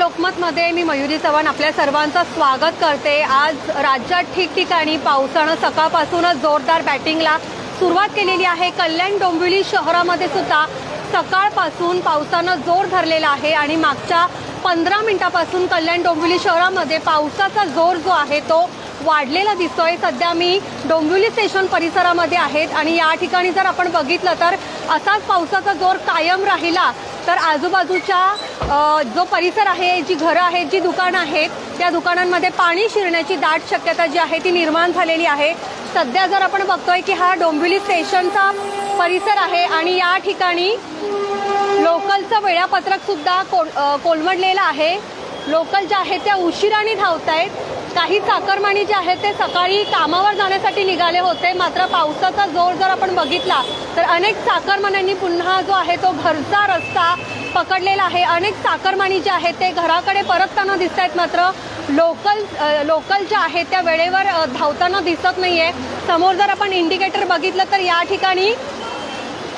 लोकमतमध्ये मी मयुरी चव्हाण आपल्या सर्वांचं स्वागत करते. आज राज्यात ठिकठिकाणी पावसानं सकाळपासूनच जोरदार बॅटिंगला सुरुवात केलेली आहे. कल्याण डोंबिवली शहरामध्ये सुद्धा सकाळपासून पावसानं जोर धरलेला आहे आणि मागच्या पंधरा मिनिटापासून कल्याण डोंबिवली शहरामध्ये पावसाचा जोर जो आहे तो वाढलेला दिसतोय. सध्या मी डोंबिवली स्टेशन परिसरामध्ये आहेत आणि या ठिकाणी जर आपण बघितलं तर असाच पावसाचा जोर कायम राहिला तर आजूबाजूच्या जो परिसर आहे जी घरं आहेत जी दुकानं आहेत त्या दुकानांमध्ये पाणी शिरण्याची दाट शक्यता जी आहे ती निर्माण झालेली आहे. सध्या जर आपण बघतोय की हा डोंबिवली स्टेशनचा परिसर आहे आणि या ठिकाणी लोकलचं वेळापत्रक सुद्धा कोल कोलमडलेलं आहे. लोकल ज्या आहेत त्या उशिराने धावत आहेत काही चाकरमानी जे आहेत ते सकाळी कामावर जाण्यासाठी निघाले होते. मात्र पावसाचा जोर जर आपण बघितला तर अनेक चाकरमान्यांनी पुन्हा जो आहे तो घरचा रस्ता पकडलेला आहे. अनेक चाकरमानी जे आहेत ते घराकडे परतताना दिसत आहेत मात्र लोकल लोकल ज्या आहेत त्या वेळेवर धावताना दिसत नाहीये. समोर जर आपण इंडिकेटर बघितलं तर या ठिकाणी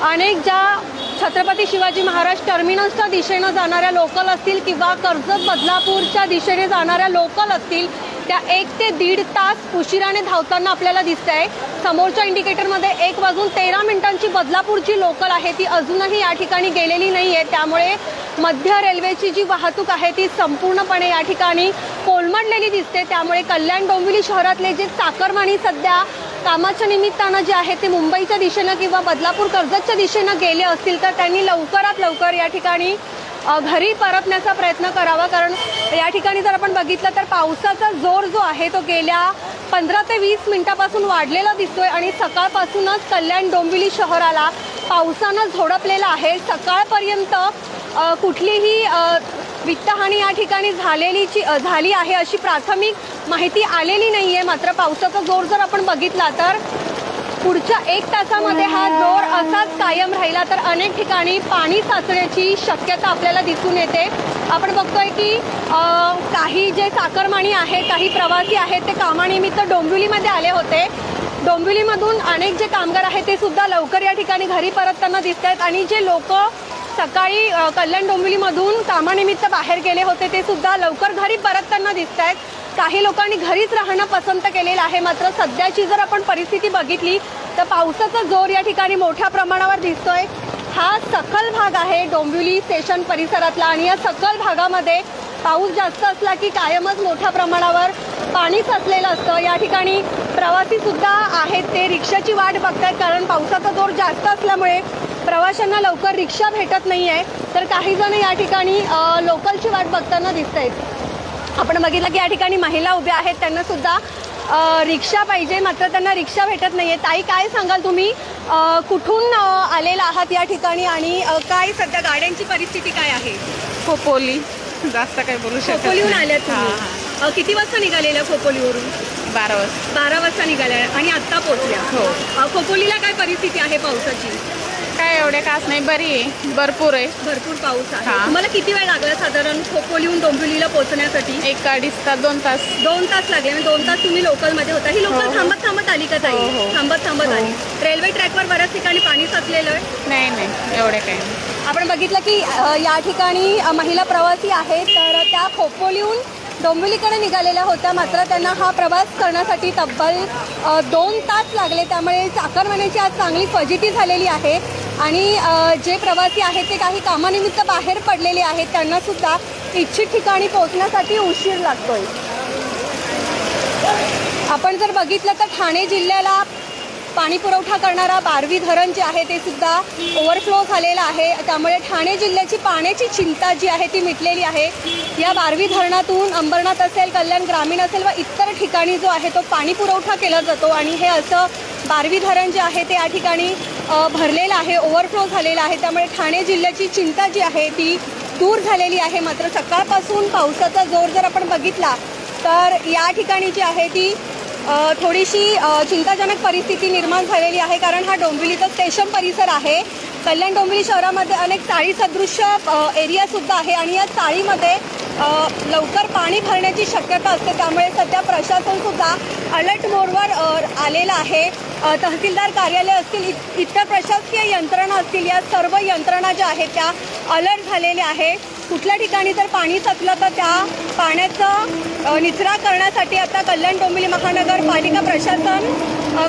अनेक ज्या छत्रपती शिवाजी महाराज टर्मिनसच्या दिशेनं जाणाऱ्या लोकल असतील किंवा कर्जत बदलापूरच्या दिशेने जाणाऱ्या लोकल असतील त्या एक ते दीड तास उशिराने धावताना आपल्याला दिसत आहे समोरच्या इंडिकेटरमध्ये एक वाजून तेरा मिनिटांची बदलापूरची लोकल आहे ती अजूनही या ठिकाणी गेलेली नाही आहे त्यामुळे मध्य रेल्वेची जी वाहतूक आहे ती संपूर्णपणे या ठिकाणी कोलमडलेली दिसते. त्यामुळे कल्याण डोंबिवली शहरातले जे चाकरमानी सध्या कामाच्या निमित्तानं जे आहे ते मुंबईच्या दिशेनं किंवा बदलापूर कर्जतच्या दिशेनं गेले असतील तर त्यांनी लवकरात लवकर या ठिकाणी घरी परतण्याचा प्रयत्न करावा कारण या ठिकाणी जर आपण बघितलं तर पावसाचा जोर जो आहे तो गेल्या पंधरा ते वीस मिनिटापासून वाढलेला दिसतोय आणि सकाळपासूनच कल्याण डोंबिवली शहराला पावसानं झोडपलेलं आहे. सकाळपर्यंत कुठलीही वित्तहानी या ठिकाणी झालेलीची झाली आहे अशी प्राथमिक माहिती आलेली नाही आहे मात्र पावसाचा जोर जर आपण बघितला तर पुढच्या एक तासामध्ये हा जोर असाच कायम राहिला तर अनेक ठिकाणी पाणी साचण्याची शक्यता आपल्याला दिसून येते. आपण बघतोय की काही जे साकरमाणी आहेत काही प्रवासी आहेत ते कामानिमित्त डोंबिवलीमध्ये आले होते. डोंबिवलीमधून अनेक जे कामगार आहेत ते सुद्धा लवकर या ठिकाणी घरी परतताना दिसत आहेत आणि जे लोक सकाळी कल्याण डोंबिवलीमधून कामानिमित्त बाहेर गेले होते ते सुद्धा लवकर घरी परतताना दिसत आहेत काही लोकांनी घरीच राहणं पसंत केलेलं आहे मात्र सध्याची जर आपण परिस्थिती बघितली तर पावसाचा जोर या ठिकाणी मोठ्या प्रमाणावर दिसतोय. हा सखल भाग आहे डोंबिवली स्टेशन परिसरातला आणि या सखल भागामध्ये पाऊस जास्त असला की कायमच मोठ्या प्रमाणावर पाणी साचलेलं असतं. या ठिकाणी प्रवासी सुद्धा आहेत. ते रिक्षाची वाट बघतात कारण पावसाचा जोर जास्त असल्यामुळे प्रवाशांना लवकर रिक्षा भेटत नाही आहे तर काही जण या ठिकाणी लोकलची वाट बघताना दिसत आहेत आपण बघितलं की या ठिकाणी महिला उभ्या आहेत. त्यांना सुद्धा रिक्षा पाहिजे मात्र त्यांना रिक्षा भेटत नाहीये. ताई काय सांगाल तुम्ही? कुठून आलेला आहात या ठिकाणी आणि काय सध्या गाड्यांची परिस्थिती काय आहे? खोपोली. जास्त काही बोलू शकत खोपोलीहून नाही. आल्यात तुम्ही? किती वाजता निघालेल्या खोपोलीवरून? बारा वाजता. बारा वाजता निघाल्या आणि आत्ता पोहोचल्या? हो. खोपोलीला काय परिस्थिती आहे पावसाची? काय एवढे खास नाही बरी आहे. भरपूर आहे. भरपूर पाऊस आहे. हा. तुम्हाला किती वेळ लागला साधारण खोपोलीहून डोंबिवलीला पोहोचण्यासाठी? एक अडीच तास दोन तास. दोन तास लागले. म्हणजे दोन तास तुम्ही लोकलमध्ये होता. ही लोकल हो, हो. थांबत थांबत आली का ताई? हो, हो. थांबत थांबत हो. आली. रेल्वे ट्रॅकवर बऱ्याच ठिकाणी पाणी साचलेलं आहे. नाही नाही. एवढे काही नाही. आपण बघितलं की अ, या ठिकाणी अ, महिला प्रवासी आहेत. तर त्या खोपोलीहून डोंबिवलीकडे निघालेल्या होत्या. मात्र त्यांना हा प्रवास करण्यासाठी तब्बल अ, दोन तास लागले. त्यामुळे चाकरमान्याची आज चांगली फजिती झालेली आहे. आणि जे प्रवासी आहेत ते काही कामानिमित्त बाहेर पडलेले आहेत त्यांनासुद्धा इच्छित ठिकाणी पोहोचण्यासाठी उशीर लागतोय. आपण जर बघितलं तर ठाणे जिल्ह्याला पाणी पुरवठा करणारा बारवी धरण जे आहे ते सुद्धा ओव्हरफ्लो झालेलं आहे. त्यामुळे ठाणे जिल्ह्याची पाण्याची चिंता जी आहे ती मिटलेली आहे. या बारवी धरणातून अंबरनाथ असेल कल्याण ग्रामीण असेल व इतर ठिकाणी जो आहे तो पाणी पुरवठा केला जातो आणि हे असं बारवी धरण जे आहे ते या ठिकाणी भरलेलं आहे ओव्हरफ्लो झालेला आहे. त्यामुळे ठाणे जिल्ह्याची चिंता जी आहे ती दूर झालेली आहे. मात्र सकाळपासून पावसाचा जोर जर आपण बघितला तर या ठिकाणी जी आहे ती थोडीशी चिंताजनक परिस्थिती निर्माण झालेली आहे. कारण हा डोंबिवलीचा स्टेशन परिसर आहे. कल्याण डोंबिवली शहरामध्ये अनेक चाळी सदृश्य एरियासुद्धा आहे. आणि या चाळीमध्ये लवकर पाणी भरण्याची शक्यता असते त्यामुळे सध्या प्रशासनसुद्धा अलर्ट मोडवर आलेलं आहे. तहसीलदार कार्यालय असतील इत- इतर प्रशासकीय यंत्रणा असतील या सर्व यंत्रणा ज्या आहेत त्या अलर्ट झालेल्या आहे. कुठल्या ठिकाणी जर पाणी साचलं तर त्या पाण्याचा निचरा करण्यासाठी आता कल्याण डोंबिवली महानगरपालिका प्रशासन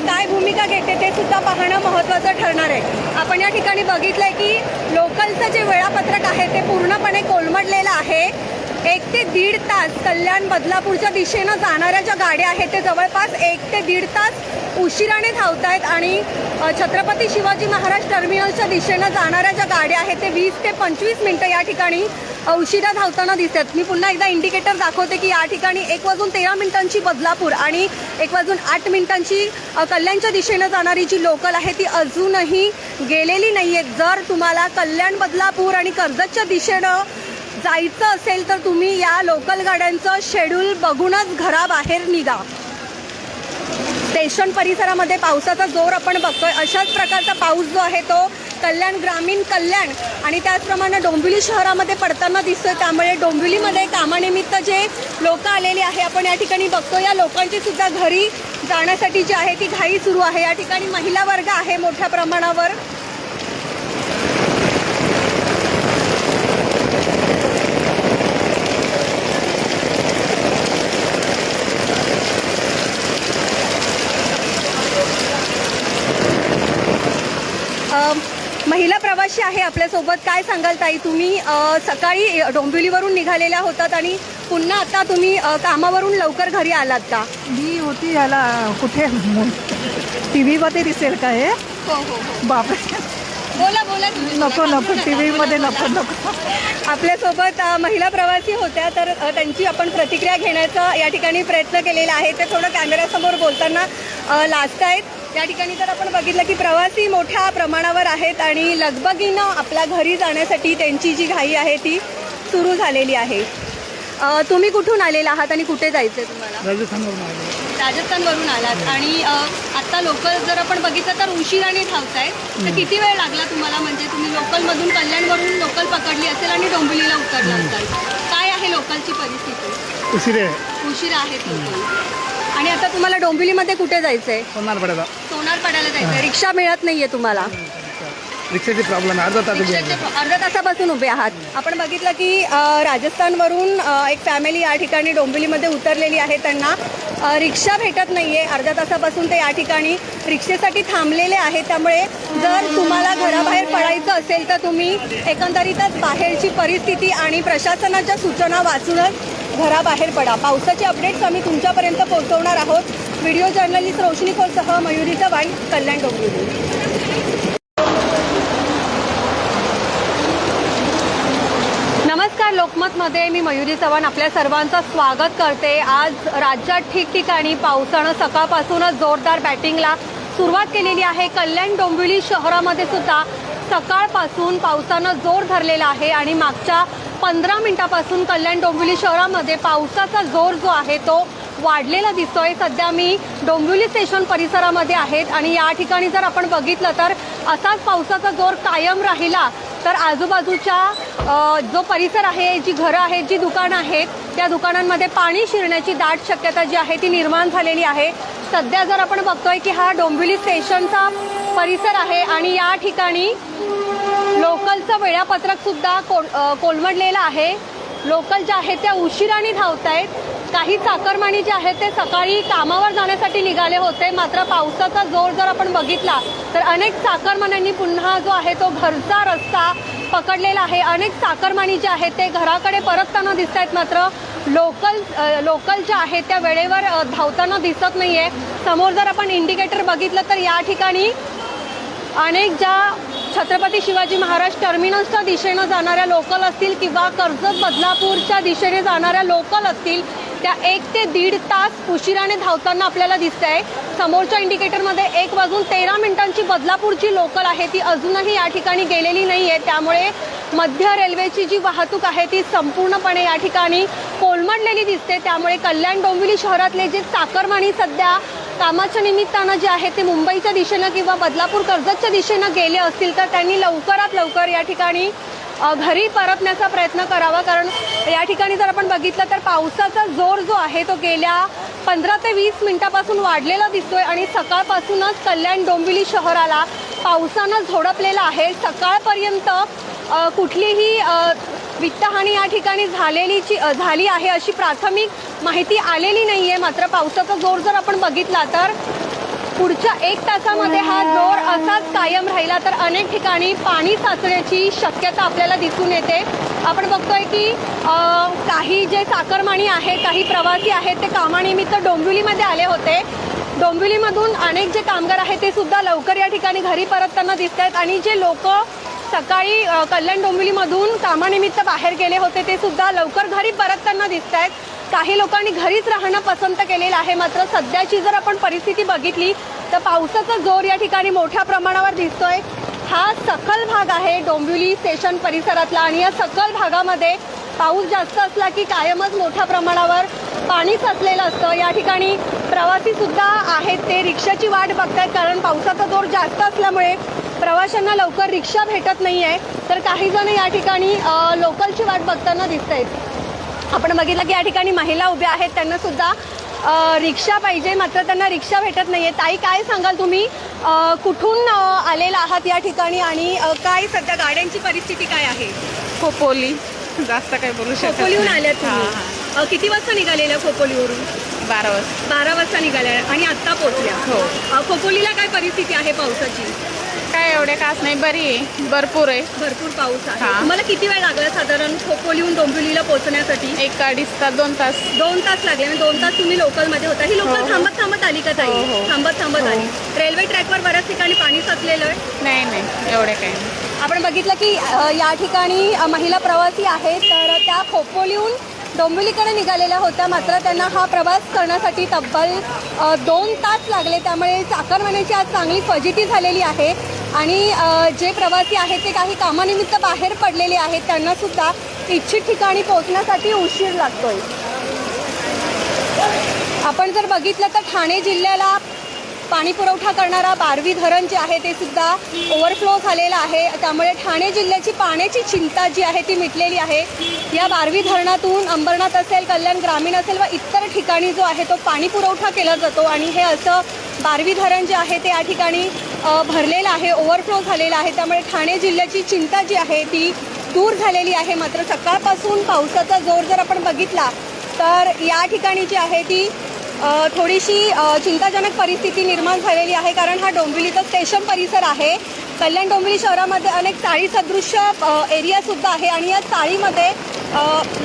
काय भूमिका घेते ते सुद्धा पाहणं महत्त्वाचं ठरणार आहे. आपण या ठिकाणी बघितलं आहे की लोकलचं जे वेळापत्रक आहे ते पूर्णपणे कोलमडलेलं आहे. एक ते दीड तास कल्याण बदलापूरच्या दिशेनं जाणाऱ्या ज्या गाड्या आहेत ते जवळपास एक ते दीड तास उशिराने धावत आहेत आणि छत्रपती शिवाजी महाराज टर्मिनलच्या दिशेनं जाणाऱ्या ज्या गाड्या आहेत ते वीस ते पंचवीस मिनटं या ठिकाणी उशिरा धावताना दिसतात. मी पुन्हा एकदा इंडिकेटर दाखवते की या ठिकाणी एक वाजून तेरा मिनिटांची बदलापूर आणि एक वाजून आठ मिनिटांची कल्याणच्या दिशेनं जाणारी जी लोकल आहे ती अजूनही गेलेली नाही आहे जर तुम्हाला कल्याण बदलापूर आणि कर्जतच्या दिशेनं जायचं असेल तर तुम्ही या लोकल गाड्यांचं शेड्यूल बघूनच घराबाहेर निघा. स्टेशन परिसरामध्ये पावसाचा जोर आपण बघतोय. अशाच प्रकारचा पाऊस जो आहे तो कल्याण ग्रामीण कल्याण आणि त्याचप्रमाणे डोंबिवली शहरामध्ये पडताना दिसतोय. त्यामुळे डोंबिवलीमध्ये कामानिमित्त जे लोक आलेली आहे आपण या ठिकाणी बघतो या लोकांची सुद्धा घरी जाण्यासाठी जी आहे ती घाई सुरू आहे. या ठिकाणी महिला वर्ग आहे मोठ्या प्रमाणावर अ, महिला प्रवासी आहे आपल्यासोबत. काय सांगाल ताई? तुम्ही सकाळी डोंबिवलीवरून निघालेल्या होतात आणि पुन्हा आता तुम्ही कामावरून लवकर घरी आलात का? मी होती याला कुठे? टी व्हीमध्ये दिसेल का हे? हो हो बापरे. बोला बोला. नको नको टी व्हीमध्ये नको. नको. आपल्यासोबत महिला प्रवासी होत्या तर त्यांची आपण प्रतिक्रिया घेण्याचा या ठिकाणी प्रयत्न केलेला आहे. ते थोडं कॅमेऱ्यासमोर बोलताना लाजत आहेत या ठिकाणी तर आपण बघितलं की प्रवासी मोठ्या प्रमाणावर आहेत आणि लगबगीनं आपल्या घरी जाण्यासाठी त्यांची जी घाई आहे ती सुरू झालेली आहे. अ, तुम्ही कुठून आलेला आहात आणि कुठे जायचं आहे तुम्हाला? राजस्थानवरून आलो राजस्थानवरून आलात आणि अ, आता लोकल जर आपण बघितलं तर उशिराने धावतायत तर किती वेळ लागला तुम्हाला? म्हणजे तुम्ही लोकलमधून कल्याणवरून लोकल पकडली असेल आणि डोंबिवलीला उतरला असाल काय आहे लोकलची परिस्थिती? उशिरे उशिरा आहेत लोकल आणि आता तुम्हाला डोंबिवलीमध्ये कुठे जायचं आहे होणार पडायचा सोनारपाड्याला जायचं आहे रिक्षा मिळत नाहीये तुम्हाला? रिक्षाची प्रॉब्लेम आहे. अर्धा तास उभी रिक्षाचे आहे. अर्ध्या तासापासून उभे आहात. आपण बघितलं की अ, राजस्थानवरून अ, एक फॅमिली या ठिकाणी डोंबिवलीमध्ये उतरलेली आहे त्यांना. अ, रिक्षा भेटत नाहीये अर्ध्या तासापासून ते या ठिकाणी. रिक्षेसाठी थांबलेले आहेत त्यामुळे जर तुम्हाला घराबाहेर पडायचं असेल तर तुम्ही एकंदरीतच बाहेरची परिस्थिती आणि प्रशासनाच्या सूचना वाचूनच घराबाहेर पडा. पावसाचे अपडेट्स आम्ही तुमच्यापर्यंत पोहोचवणार आहोत. व्हिडिओ जर्नलिस्ट रोशनी कोलसह मयुरी चव्हाण कल्याण डोंबिवली. नमस्कार लोकमतमध्ये मी मयुरी चव्हाण. आपल्या सर्वांचं स्वागत करते. आज राज्यात ठिकठिकाणी पावसानं सकाळपासूनच जोरदार बॅटिंगला सुरुवात केलेली आहे. कल्याण डोंबिवली शहरामध्ये सुद्धा सकाळपासून पावसानं जोर धरलेला आहे आणि मागच्या पंधरा मिनिटापासून कल्याण डोंबिवली शहरामध्ये पावसाचा जोर जो आहे तो वाढलेला दिसतोय. सध्या मी डोंबिवली स्टेशन परिसरामध्ये आहेत आणि या ठिकाणी जर आपण बघितलं तर असाच पावसाचा जोर कायम राहिला तर आजूबाजूच्या जो परिसर आहे जी घरं आहेत जी दुकानं आहेत त्या दुकानांमध्ये पाणी शिरण्याची दाट शक्यता जी आहे ती निर्माण झालेली आहे. सध्या जर आपण बघतोय की हा डोंबिवली स्टेशनचा परिसर आहे आणि या ठिकाणी लोकलचं वेळापत्रक सुद्धा कोल कोलमडलेलं आहे. लोकल ज्या आहेत त्या उशिराने धावत आहेत काही चाकरमानी जे आहेत ते सकाळी कामावर जाण्यासाठी निघाले होते. मात्र पावसाचा जोर जर आपण बघितला तर अनेक चाकरमान्यांनी पुन्हा जो आहे तो घरचा रस्ता पकडलेला आहे. अनेक चाकरमानी जे आहेत ते घराकडे परतताना दिसत आहेत मात्र लोकल लोकल ज्या आहेत त्या वेळेवर धावताना दिसत नाही आहे समोर जर आपण इंडिकेटर बघितलं तर या ठिकाणी अनेक ज्या छत्रपती शिवाजी महाराज टर्मिनसच्या दिशेनं जाणाऱ्या लोकल असतील किंवा कर्जत बदलापूरच्या दिशेने जाणाऱ्या लोकल असतील त्या एक ते दीड तास उशिराने धावताना आपल्याला दिसत आहे समोरच्या इंडिकेटरमध्ये एक वाजून तेरा मिनिटांची बदलापूरची लोकल आहे ती अजूनही या ठिकाणी गेलेली नाही आहे त्यामुळे मध्य रेल्वेची जी वाहतूक आहे ती संपूर्णपणे या ठिकाणी कोलमडलेली दिसते. त्यामुळे कल्याण डोंबिवली शहरातले जे चाकरमानी सध्या कामाच्या निमित्तानं जे आहे ते मुंबईच्या दिशेनं किंवा बदलापूर कर्जतच्या दिशेनं गेले असतील तर त्यांनी लवकरात लवकर या ठिकाणी घरी परतण्याचा प्रयत्न करावा. कारण या ठिकाणी जर आपण बघितलं तर पावसाचा जोर जो आहे तो गेल्या पंधरा ते वीस मिनिटापासून वाढलेला दिसतोय आणि सकाळपासूनच कल्याण डोंबिवली शहराला पावसानं झोडपलेलं आहे. सकाळपर्यंत कुठलीही वित्तहानी या ठिकाणी झालेली झाली आहे अशी प्राथमिक माहिती आलेली नाही आहे मात्र पावसाचा जोर जर आपण बघितला तर पुढच्या एक तासामध्ये हा जोर असाच कायम राहिला तर अनेक ठिकाणी पाणी साचण्याची शक्यता आपल्याला दिसून येते. आपण बघतोय की काही जे चाकरमानी आहेत काही प्रवासी आहेत ते कामानिमित्त डोंबिवलीमध्ये आले होते. डोंबिवलीमधून अनेक जे कामगार आहेत ते सुद्धा लवकर या ठिकाणी घरी परतताना दिसत आहेत आणि जे लोक सकाळी कल्याण डोंबिवलीमधून कामानिमित्त बाहेर गेले होते ते सुद्धा लवकर घरी परतताना दिसत आहेत काही लोकांनी घरीच राहणं पसंत केलेलं आहे मात्र सध्याची जर आपण परिस्थिती बघितली तर पावसाचा जोर या ठिकाणी मोठ्या प्रमाणावर दिसतोय. हा सखल भाग आहे डोंबिवली स्टेशन परिसरातला आणि या सखल भागामध्ये पाऊस जास्त असला की कायमच मोठ्या प्रमाणावर पाणी साचलेलं असतं. या ठिकाणी प्रवासी सुद्धा आहेत ते रिक्षाची वाट बघत आहेत कारण पावसाचा जोर जास्त असल्यामुळे प्रवाशांना लवकर रिक्षा भेटत नाही आहे तर काही जण या ठिकाणी लोकलची वाट बघताना दिसत आहेत आपण बघितलं की या ठिकाणी महिला उभ्या आहेत. त्यांना सुद्धा रिक्षा पाहिजे. मात्र त्यांना रिक्षा भेटत नाहीये. ताई काय सांगाल तुम्ही? कुठून आलेला आहात या ठिकाणी आणि काय सध्या गाड्यांची परिस्थिती काय आहे? खोपोली. जास्त काही बोलू शकत खोपोलीहून नाही. आल्यात तुम्ही? हा, अ, किती वाजता निघालेल्या खोपोलीवरून. बारा वाजता. बारा वाजता निघाल्या आणि आत्ता पोहोचल्या. हो. अ, खोपोलीला काय परिस्थिती आहे पावसाची? काय एवढे कास नाही बरी आहे. भरपूर आहे. भरपूर पाऊस आहे. हा. तुम्हाला किती वेळ लागला साधारण खोपोलीहून डोंबिवलीला पोहोचण्यासाठी? एक अडीच तास दोन तास. दोन तास लागले म्हणजे दोन तास तुम्ही लोकलमध्ये होता. ही हो, लोकल हो. थांबत थांबत आली का ताई? हो, हो. थांबत थांबत हो. आली. रेल्वे ट्रॅकवर बऱ्याच ठिकाणी पाणी साचलेलं आहे? नाही नाही. एवढे काही नाही. आपण बघितलं की अ, या ठिकाणी अ, महिला प्रवासी आहेत. तर त्या खोपोलीहून डोंबिवलीकडे निघालेल्या होत्या. मात्र त्यांना हा प्रवास करण्यासाठी तब्बल अ, दोन तास लागले. त्यामुळे चाकरमान्याची आज चांगली फजिती झालेली आहे. आणि जे प्रवासी आहेत ते काही कामानिमित्त बाहेर पडलेले आहेत त्यांना सुद्धा इच्छित ठिकाणी पोहोचण्यासाठी उशीर लागतोय. आपण जर बघितलं तर ठाणे जिल्ह्याला पाणी पुरवठा करणारा बारवी धरण जे आहे ते सुद्धा ओव्हरफ्लो झालेलं आहे. त्यामुळे ठाणे जिल्ह्याची पाण्याची चिंता जी आहे ती मिटलेली आहे. या बारवी धरणातून अंबरनाथ असेल कल्याण ग्रामीण असेल व इतर ठिकाणी जो आहे तो पाणी पुरवठा केला जातो आणि हे असं बारवी धरण जे आहे ते या ठिकाणी भरलेलं आहे ओव्हरफ्लो झालेला आहे. त्यामुळे ठाणे जिल्ह्याची चिंता जी आहे ती दूर झालेली आहे. मात्र सकाळपासून पावसाचा जोर जर आपण बघितला तर या ठिकाणी जी आहे ती थोडीशी चिंताजनक परिस्थिती निर्माण झालेली आहे कारण हा डोंबिवलीचा स्टेशन परिसर आहे. कल्याण डोंबिवली शहरामध्ये अनेक चाळी सदृश्य एरियासुद्धा आहे आणि या चाळीमध्ये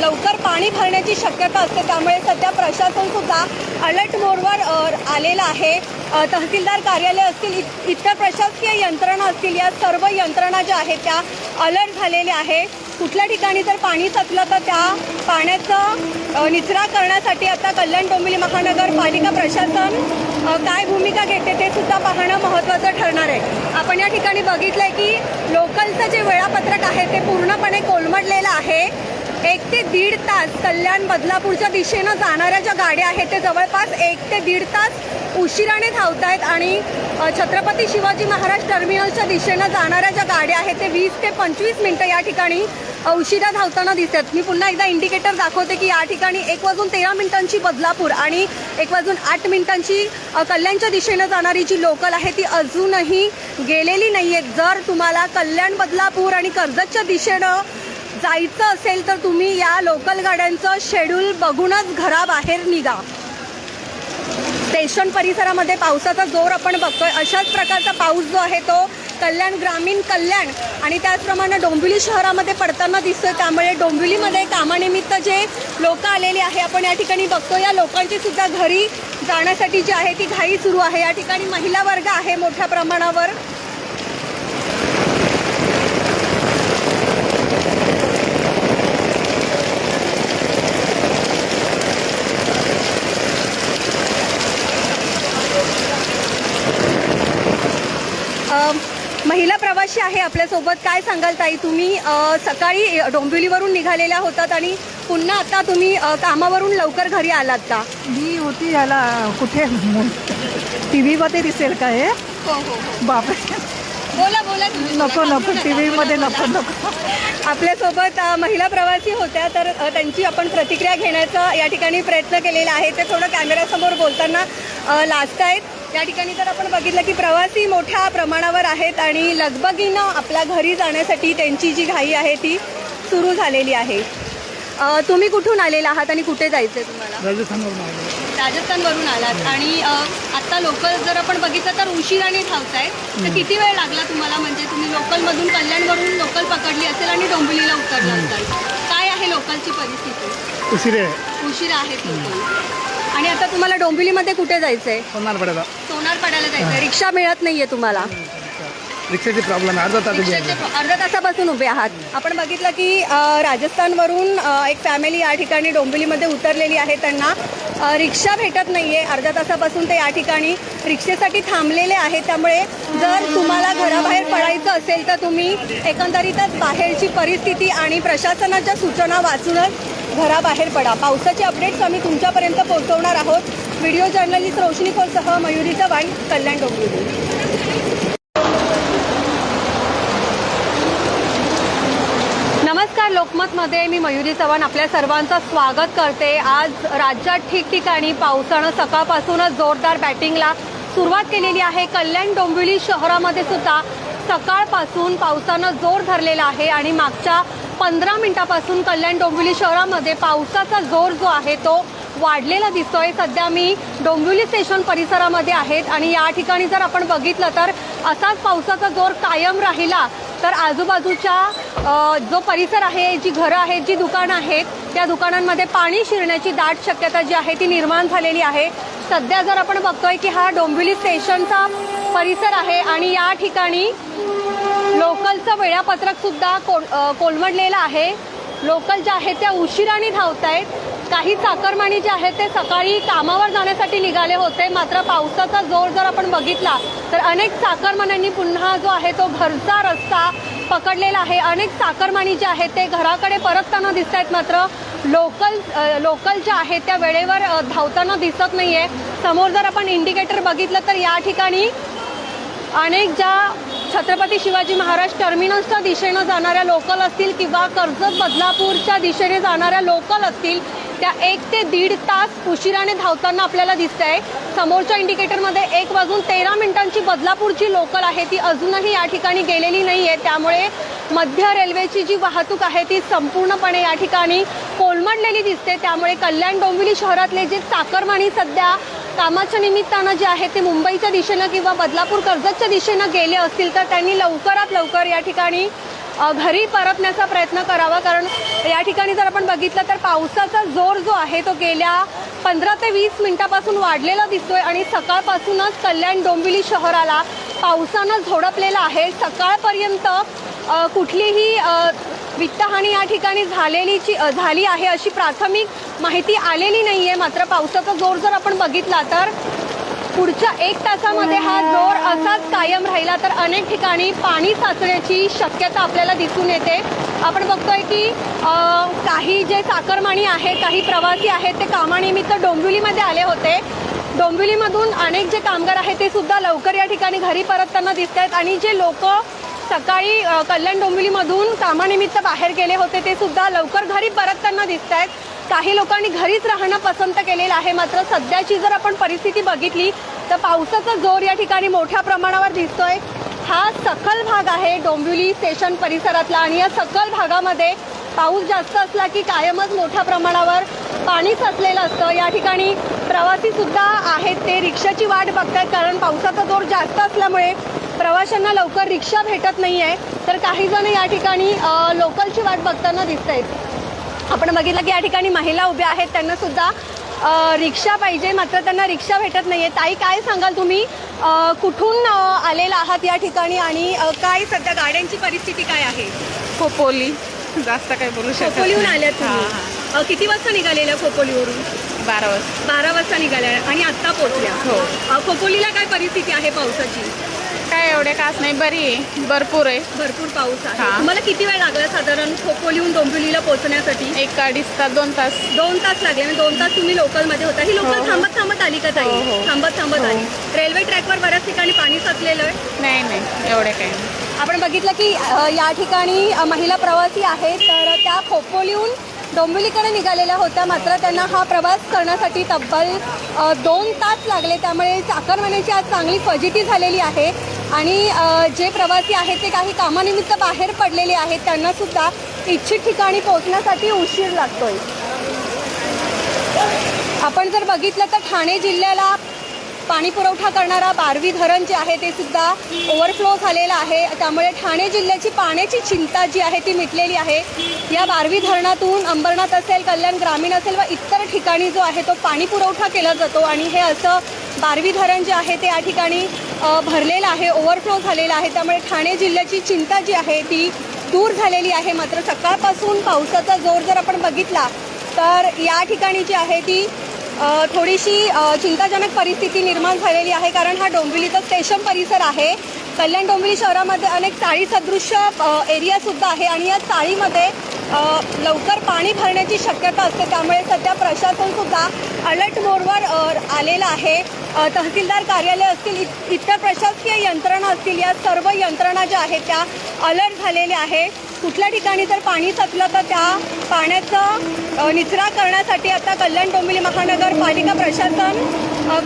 लवकर पाणी भरण्याची शक्यता असते. त्यामुळे सध्या प्रशासनसुद्धा अलर्ट मोडवर आलेलं आहे. तहसीलदार कार्यालय असतील इत- इतर प्रशासकीय यंत्रणा असतील या सर्व यंत्रणा ज्या आहेत त्या अलर्ट झालेले आहे. कुठल्या ठिकाणी जर पाणी सचलं तर त्या पाण्याचा निचरा करण्यासाठी आता कल्याण डोंबिवली महानगरपालिका प्रशासन काय भूमिका घेते ते सुद्धा पाहणं महत्त्वाचं ठरणार आहे. आपण या ठिकाणी बघितलं आहे की लोकलचं जे वेळापत्रक आहे ते पूर्णपणे कोलमडलेलं आहे. एक ते दीड तास कल्याण बदलापूरच्या दिशेनं जाणाऱ्या ज्या गाड्या आहेत ते जवळपास एक ते दीड तास उशिराने धावत आहेत आणि छत्रपती शिवाजी महाराज टर्मिनलच्या दिशेनं जाणाऱ्या ज्या गाड्या आहेत ते वीस ते पंचवीस मिनटं या ठिकाणी उशिरा धावताना दिसतात. मी पुन्हा एकदा इंडिकेटर दाखवते की या ठिकाणी एक वाजून तेरा मिनिटांची बदलापूर आणि एक वाजून आठ मिनिटांची कल्याणच्या दिशेनं जाणारी जी लोकल आहे ती अजूनही गेलेली नाही आहे जर तुम्हाला कल्याण बदलापूर आणि कर्जतच्या दिशेनं जायचं असेल तर तुम्ही या लोकल गाड्यांचं शेड्यूल बघूनच घराबाहेर निघा. स्टेशन परिसरामध्ये पावसाचा जोर आपण बघतोय. अशाच प्रकारचा पाऊस जो आहे तो कल्याण ग्रामीण कल्याण आणि त्याचप्रमाणे डोंबिवली शहरामध्ये पडताना दिसतोय. त्यामुळे डोंबिवलीमध्ये कामानिमित्त जे लोक आलेले आहे आपण या ठिकाणी बघतो या लोकांची सुद्धा घरी जाण्यासाठी जी आहे ती घाई सुरू आहे. या ठिकाणी महिला वर्ग आहे मोठ्या प्रमाणावर अ, प्रवासी आहे आपल्यासोबत? काय सांगाल ताई? तुम्ही सकाळी डोंबिवलीवरून निघालेल्या होतात आणि पुन्हा आता तुम्ही कामावरून लवकर घरी आलात का? मी होती याला कुठे? टी व्हीमध्ये दिसेल का हे हो हो. बापरे. बोला बोला. नको नको टी व्हीमध्ये नको. नको आपल्यासोबत महिला प्रवासी होत्या तर त्यांची आपण प्रतिक्रिया घेण्याचा या ठिकाणी प्रयत्न केलेला आहे. ते थोडं कॅमेऱ्यासमोर बोलताना लाजत आहेत. या ठिकाणी तर आपण बघितलं की प्रवासी मोठ्या प्रमाणावर आहेत आणि लगबगीनं आपल्या घरी जाण्यासाठी त्यांची जी घाई आहे ती सुरू झालेली आहे. अ, तुम्ही कुठून आलेला आहात आणि कुठे जायचं तुम्हाला? राजस्थानवरून आलो राजस्थानवरून आलात. आणि अ, आता लोकल जर आपण बघितलं तर उशिराने धावताय. तर किती वेळ लागला तुम्हाला? म्हणजे तुम्ही लोकलमधून कल्याणवरून लोकल पकडली असेल आणि डोंबिवलीला उतरला असाल काय आहे लोकलची परिस्थिती? उशिरे आहे. उशिरा आहेत लोकल आणि आता तुम्हाला डोंबिवलीमध्ये कुठे जायचंय? पन्नार पडायला सोनारपाड्याला जायचंय. रिक्षा मिळत नाहीये तुम्हाला. रिक्षाची प्रॉब्लेम आहे. अर्धा तास उभी रिक्षाचे आहे. अर्ध्या तासापासून उभे आहात. आपण बघितलं की अ, राजस्थानवरून अ, एक फॅमिली या ठिकाणी डोंबिवलीमध्ये उतरलेली आहे. त्यांना अ, रिक्षा भेटत नाही आहे अर्ध्या तासापासून ते या ठिकाणी रिक्षेसाठी थांबलेले आहेत. त्यामुळे जर तुम्हाला घराबाहेर पडायचं असेल तर तुम्ही एकंदरीतच बाहेरची परिस्थिती आणि प्रशासनाच्या सूचना वाचूनच घराबाहेर पडा. पावसाचे अपडेट्स आम्ही तुमच्यापर्यंत पोहोचवणार आहोत. व्हिडिओ जर्नलिस्ट रोशनी खोलसह मयुरी चव्हाण कल्याण डोंबिवली नमस्कार लोकमतमध्ये मी मयुरी चव्हाण आपल्या सर्वांचं स्वागत करते. आज राज्यात ठिकठिकाणी पावसानं सकाळपासूनच जोरदार बॅटिंगला सुरुवात केलेली आहे. कल्याण डोंबिवली शहरामध्ये सुद्धा सकाळपासून पावसानं जोर धरलेला आहे आणि मागच्या पंधरा मिनिटापासून कल्याण डोंबिवली शहरामध्ये पावसाचा जोर जो आहे तो वाढलेला दिसतोय. सध्या मी डोंबिवली स्टेशन परिसरामध्ये आहेत आणि या ठिकाणी जर आपण बघितलं तर असाच पावसाचा जोर कायम राहिला. तर आजूबाजूच्या जो परिसर आहे जी घरं आहेत जी दुकानं आहेत त्या दुकानांमध्ये पाणी शिरण्याची दाट शक्यता जी आहे ती निर्माण झालेली आहे. सध्या जर आपण बघतोय की हा डोंबिवली स्टेशनचा परिसर आहे आणि या ठिकाणी लोकलचं वेळापत्रक सुद्धा कोल कोलमडलेलं आहे. लोकल ज्या आहेत त्या उशिराने धावत आहेत काही चाकरमानी जे आहेत ते सकाळी कामावर जाण्यासाठी निघाले होते. मात्र पावसाचा जोर जर आपण बघितला तर अनेक चाकरमान्यांनी पुन्हा जो आहे तो घरचा रस्ता पकडलेला आहे. अनेक चाकरमानी जे आहेत ते घराकडे परतताना दिसत आहेत मात्र लोकल लोकल ज्या आहेत त्या वेळेवर धावताना दिसत नाही आहे समोर जर आपण इंडिकेटर बघितलं तर या ठिकाणी अनेक ज्या छत्रपती शिवाजी महाराज टर्मिनसच्या दिशेनं जाणाऱ्या लोकल असतील किंवा कर्जत बदलापूरच्या दिशेने जाणाऱ्या लोकल असतील त्या एक ते दीड तास उशिराने धावताना आपल्याला दिसत आहे समोरच्या इंडिकेटरमध्ये एक वाजून तेरा मिनिटांची बदलापूरची लोकल आहे ती अजूनही या ठिकाणी गेलेली नाही आहे त्यामुळे मध्य रेल्वेची जी वाहतूक आहे ती संपूर्णपणे या ठिकाणी कोलमडलेली दिसते. त्यामुळे कल्याण डोंबिवली शहरातले जे चाकरमानी सध्या कामाच्या निमित्तानं जे आहे ते मुंबईच्या दिशेनं किंवा बदलापूर कर्जतच्या दिशेनं गेले असतील तर त्यांनी लवकरात लवकर या ठिकाणी घरी परतण्याचा प्रयत्न करावा. कारण या ठिकाणी जर आपण बघितलं तर पावसाचा जोर जो आहे तो गेल्या पंधरा ते वीस मिनिटापासून वाढलेला दिसतोय आणि सकाळपासूनच कल्याण डोंबिवली शहराला पावसानं झोडपलेलं आहे. सकाळपर्यंत कुठलीही वित्तहानी या ठिकाणी झालेलीची झाली आहे अशी प्राथमिक माहिती आलेली नाही आहे मात्र पावसाचा जोर जर आपण बघितला तर पुढच्या एक तासामध्ये हा जोर असाच कायम राहिला तर अनेक ठिकाणी पाणी साचण्याची शक्यता आपल्याला दिसून येते. आपण बघतोय की काही जे साकरमाणी आहेत काही प्रवासी आहेत ते कामानिमित्त डोंबिवलीमध्ये आले होते. डोंबिवलीमधून अनेक जे कामगार आहेत ते सुद्धा लवकर या ठिकाणी घरी परतताना दिसत आहेत आणि जे लोक सकाळी कल्याण डोंबिवलीमधून कामानिमित्त बाहेर गेले होते ते सुद्धा लवकर घरी परतताना दिसत आहेत. काही लोकांनी घरीच राहणं पसंत केलेलं आहे मात्र सध्याची जर आपण परिस्थिती बघितली तर पावसाचा जोर या ठिकाणी मोठ्या प्रमाणावर दिसतोय. हा सखल भाग आहे डोंबिवली स्टेशन परिसरातला आणि या सखल भागामध्ये पाऊस जास्त असला की कायमच मोठ्या प्रमाणावर पाणी साचलेलं असतं. या ठिकाणी प्रवासी सुद्धा आहेत ते रिक्षाची वाट बघतायत कारण पावसाचा जोर जास्त असल्यामुळे प्रवाशांना लवकर रिक्षा भेटत नाही आहे तर काही जण या ठिकाणी लोकलची वाट बघताना दिसत आहेत आपण बघितलं की या ठिकाणी महिला उभ्या आहेत त्यांना सुद्धा रिक्षा पाहिजे मात्र त्यांना रिक्षा भेटत नाहीये. ताई काय सांगाल तुम्ही? कुठून आलेला आहात या ठिकाणी आणि काय सध्या गाड्यांची परिस्थिती काय आहे? खोपोली. जास्त काही बोलू शकत खोपोलीहून नाही. आल्यात हा, तुम्ही किती वाजता निघालेल्या खोपोलीवरून? बारा वाजता. बारा वाजता निघाल्या आणि आत्ता पोहोचल्या. हो. खोपोलीला काय परिस्थिती आहे पावसाची? काय एवढे कास नाही बरी आहे. भरपूर आहे. भरपूर पाऊस आहे. हा. तुम्हाला किती वेळ लागला साधारण खोपोलीहून डोंबिवलीला पोहोचण्यासाठी? एक अडीच तास दोन तास. दोन तास लागले. आणि दोन तास तुम्ही लोकलमध्ये होता. ही हो, लोकल हो. थांबत थांबत आली का ताई? हो, हो. थांबत थांबत हो. आली. रेल्वे ट्रॅकवर बऱ्याच ठिकाणी पाणी साचलेलं आहे. नाही नाही. एवढे काही नाही. आपण बघितलं की अ, या ठिकाणी अ, महिला प्रवासी आहेत. तर त्या खोपोलीहून डोंबिवलीकडे निघालेल्या होत्या. मात्र त्यांना हा प्रवास करण्यासाठी तब्बल अ, दोन तास लागले. त्यामुळे चाकरमान्याची आज चांगली फजिती झालेली आहे. आणि जे प्रवासी आहेत ते काही कामानिमित्त बाहेर पडलेले आहेत त्यांना सुद्धा इच्छित ठिकाणी पोहोचण्यासाठी उशीर लागतोय. आपण जर बघितलं तर ठाणे जिल्ह्याला पाणी पुरवठा करणारा बारवी धरण जे आहे ते सुद्धा ओव्हरफ्लो झालेलं आहे. त्यामुळे ठाणे जिल्ह्याची पाण्याची चिंता जी आहे ती मिटलेली आहे. या बारवी धरणातून अंबरनाथ असेल कल्याण ग्रामीण असेल व इतर ठिकाणी जो आहे तो पाणी पुरवठा केला जातो. आणि हे असं बारवी धरण जे आहे ते या ठिकाणी भरलेलं आहे ओव्हरफ्लो झालेला आहे. त्यामुळे ठाणे जिल्ह्याची चिंता जी आहे ती दूर झालेली आहे. मात्र सकाळपासून पावसाचा जोर जर आपण बघितला तर या ठिकाणी जी आहे ती थोडीशी चिंताजनक परिस्थिती निर्माण झालेली आहे. कारण हा डोंबिवलीचा स्टेशन परिसर आहे. कल्याण डोंबिवली शहरामध्ये अनेक चाळी सदृश्य एरियासुद्धा आहे आणि या चाळीमध्ये लवकर पाणी भरण्याची शक्यता असते. त्यामुळे सध्या प्रशासनसुद्धा अलर्ट मोडवर आलेलं आहे. तहसीलदार कार्यालय असतील इत- इतर प्रशासकीय यंत्रणा असतील या सर्व यंत्रणा ज्या आहेत त्या अलर्ट झालेल्या आहे कुठल्या ठिकाणी जर पाणी साचलं तर त्या पाण्याचं निचरा करण्यासाठी आता कल्याण डोंबिवली महानगरपालिका प्रशासन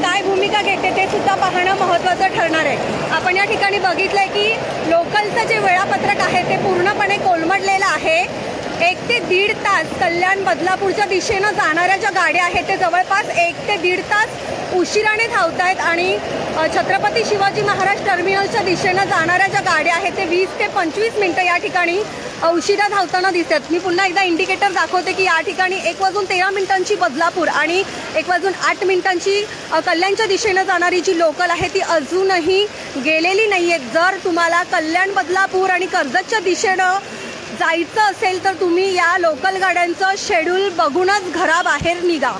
काय भूमिका घेते ते सुद्धा पाहणं महत्त्वाचं ठरणार आहे. आपण या ठिकाणी बघितलं आहे की लोकलचं जे वेळापत्रक आहे ते पूर्णपणे कोलमडलेलं आहे. एक ते दीड तास कल्याण बदलापूरच्या दिशेनं जाणाऱ्या ज्या गाड्या आहेत ते जवळपास एक ते दीड तास उशिराने धावत आहेत आणि छत्रपती शिवाजी महाराज टर्मिनलच्या दिशेनं जाणाऱ्या ज्या गाड्या आहेत ते वीस ते पंचवीस मिनटं या ठिकाणी उशिरा धावताना दिसतात. मी पुन्हा एकदा इंडिकेटर दाखवते की या ठिकाणी एक वाजून तेरा मिनिटांची बदलापूर आणि एक वाजून आठ मिनिटांची कल्याणच्या दिशेनं जाणारी जी लोकल आहे ती अजूनही गेलेली नाही आहे जर तुम्हाला कल्याण बदलापूर आणि कर्जतच्या दिशेनं जायचं असेल तर तुम्ही या लोकल गाड्यांचं शेड्यूल बघूनच घराबाहेर निघा.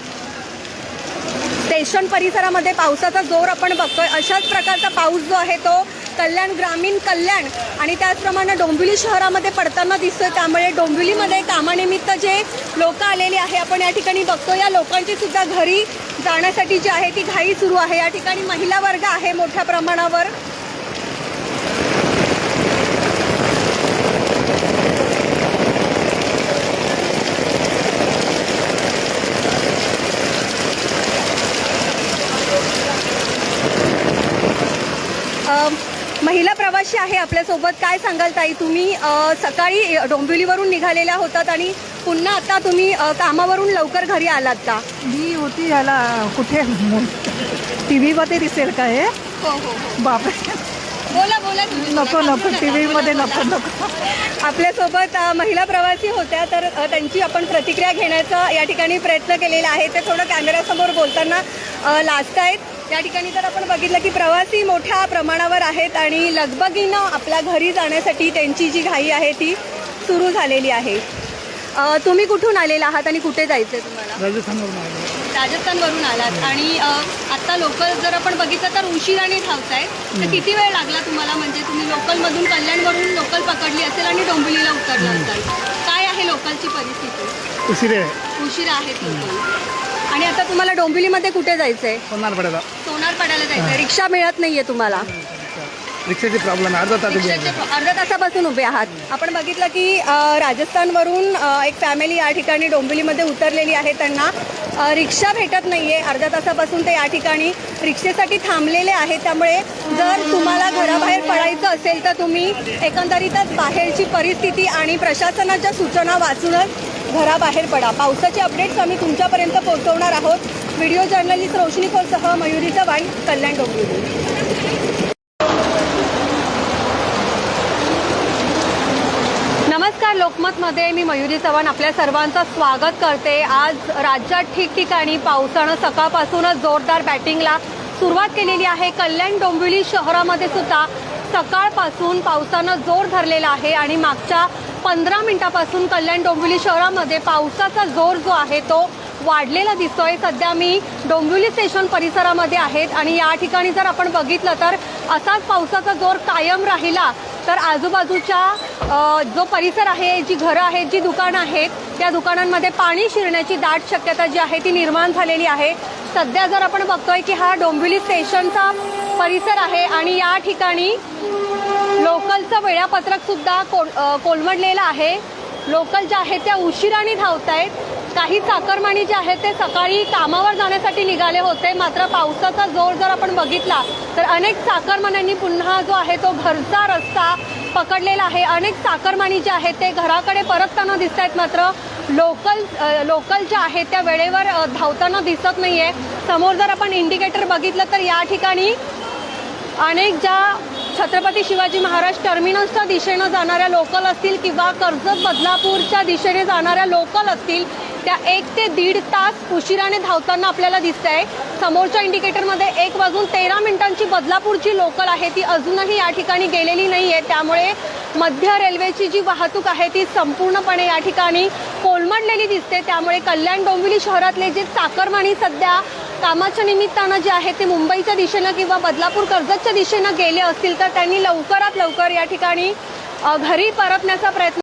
स्टेशन परिसरामध्ये पावसाचा जोर आपण बघतोय. अशाच प्रकारचा पाऊस जो आहे तो कल्याण ग्रामीण कल्याण आणि त्याचप्रमाणे डोंबिवली शहरामध्ये पडताना दिसतोय. त्यामुळे डोंबिवलीमध्ये कामानिमित्त जे लोक आलेली आहे आपण या ठिकाणी बघतो या लोकांची सुद्धा घरी जाण्यासाठी जी आहे ती घाई सुरू आहे. या ठिकाणी महिला वर्ग आहे मोठ्या प्रमाणावर अ, प्रवासी आहे आपल्यासोबत. काय सांगाल ताई? तुम्ही सकाळी डोंबिवलीवरून निघालेल्या होतात आणि पुन्हा आता तुम्ही कामावरून लवकर घरी आलात का? मी होती याला कुठे? टी व्हीमध्ये दिसेल का हे? हो हो बापरे. बोला बोला तुम्ही. नको नको टी व्हीमध्ये नको. नको आपल्यासोबत महिला प्रवासी होत्या तर त्यांची आपण प्रतिक्रिया घेण्याचा या ठिकाणी प्रयत्न केलेला आहे. ते थोडं कॅमेऱ्यासमोर बोलताना लाजत आहेत या ठिकाणी तर आपण बघितलं की प्रवासी मोठ्या प्रमाणावर आहेत आणि लगबगीनं आपल्या घरी जाण्यासाठी त्यांची जी घाई आहे ती सुरू झालेली आहे. अ, तुम्ही कुठून आलेला आहात आणि कुठे जायचं तुम्हाला? राजस्थानवरून आलो. राजस्थानवरून आलात आणि अ, आता लोकल जर आपण बघितलं तर उशिराने धावतायत तर किती वेळ लागला तुम्हाला? म्हणजे तुम्ही लोकलमधून कल्याणवरून लोकल पकडली असेल आणि डोंबिवलीला उतरला असाल. काय आहे लोकलची परिस्थिती? उशिरे आहे. उशिरा आहेत लोकल आणि आता तुम्हाला डोंबिवलीमध्ये कुठे जायचं आहे सोनार पडायला सोनारपाड्याला जायचं आहे रिक्षा मिळत नाहीये तुम्हाला? रिक्षाची प्रॉब्लेम अर्धा तास उभी आहे रिक्षाच्या अर्ध्या तासापासून उभे आहात. आपण बघितलं की अ, राजस्थानवरून अ, एक फॅमिली या ठिकाणी डोंबिवलीमध्ये उतरलेली आहे. त्यांना अ, रिक्षा भेटत नाहीये. अर्ध्या तासापासून ते या ठिकाणी रिक्षेसाठी थांबलेले आहेत. त्यामुळे जर तुम्हाला घराबाहेर पडायचं असेल तर तुम्ही एकंदरीतच बाहेरची परिस्थिती आणि प्रशासनाच्या सूचना वाचूनच घराबाहेर पडा. पावसाचे अपडेट्स आम्ही तुमच्यापर्यंत पोहोचवणार आहोत. व्हिडिओ जर्नलिस्ट रोशनी कोलसह मयुरी चव्हाण कल्याण डोंबिवली. नमस्कार लोकमतमध्ये मी मयुरी चव्हाण. आपल्या सर्वांचं स्वागत करते. आज राज्यात ठिकठिकाणी पावसानं सकाळपासूनच जोरदार बॅटिंगला सुरुवात केलेली आहे. कल्याण डोंबिवली शहरामध्ये सुद्धा सकाळपासून पावसानं जोर धरलेला आहे आणि मागच्या पंधरा मिनिटापासून कल्याण डोंबिवली शहरामध्ये पावसाचा जोर जो आहे तो वाढलेला दिसतोय. सध्या मी डोंबिवली स्टेशन परिसरामध्ये आहेत आणि या ठिकाणी जर आपण बघितलं तर असाच पावसाचा जोर कायम राहिला तर आजूबाजूच्या जो परिसर आहे जी घरं आहेत जी दुकानं आहेत त्या दुकानांमध्ये पाणी शिरण्याची दाट शक्यता जी आहे ती निर्माण झालेली आहे. सध्या जर आपण बघतोय की हा डोंबिवली स्टेशनचा परिसर आहे आणि या ठिकाणी लोकलचं वेळापत्रक सुद्धा कोल कोलमडलेलं आहे. लोकल ज्या आहेत त्या उशिराने धावत आहेत काही चाकरमानी जे आहेत ते सकाळी कामावर जाण्यासाठी निघाले होते. मात्र पावसाचा जोर जर आपण बघितला तर अनेक चाकरमान्यांनी पुन्हा जो आहे तो घरचा रस्ता पकडलेला आहे. अनेक चाकरमानी जे आहेत ते घराकडे परतताना दिसत आहेत मात्र लोकल लोकल ज्या आहेत त्या वेळेवर धावताना दिसत नाही आहे समोर जर आपण इंडिकेटर बघितलं तर या ठिकाणी अनेक ज्या छत्रपती शिवाजी महाराज टर्मिनसच्या दिशेनं जाणाऱ्या लोकल असतील किंवा कर्जत बदलापूरच्या दिशेने जाणाऱ्या लोकल असतील त्या एक ते दीड तास उशिराने धावताना आपल्याला दिसत आहे समोरच्या इंडिकेटरमध्ये एक वाजून तेरा मिनिटांची बदलापूरची लोकल आहे ती अजूनही या ठिकाणी गेलेली नाही आहे त्यामुळे मध्य रेल्वेची जी वाहतूक आहे ती संपूर्णपणे या ठिकाणी कोलमडलेली दिसते. त्यामुळे कल्याण डोंबिवली शहरातले जे चाकरमानी सध्या कामाच्या निमित्तानं जे आहे ते मुंबईच्या दिशेनं किंवा बदलापूर कर्जतच्या दिशेनं गेले असतील तर त्यांनी लवकरात लवकर या ठिकाणी घरी परतण्याचा प्रयत्न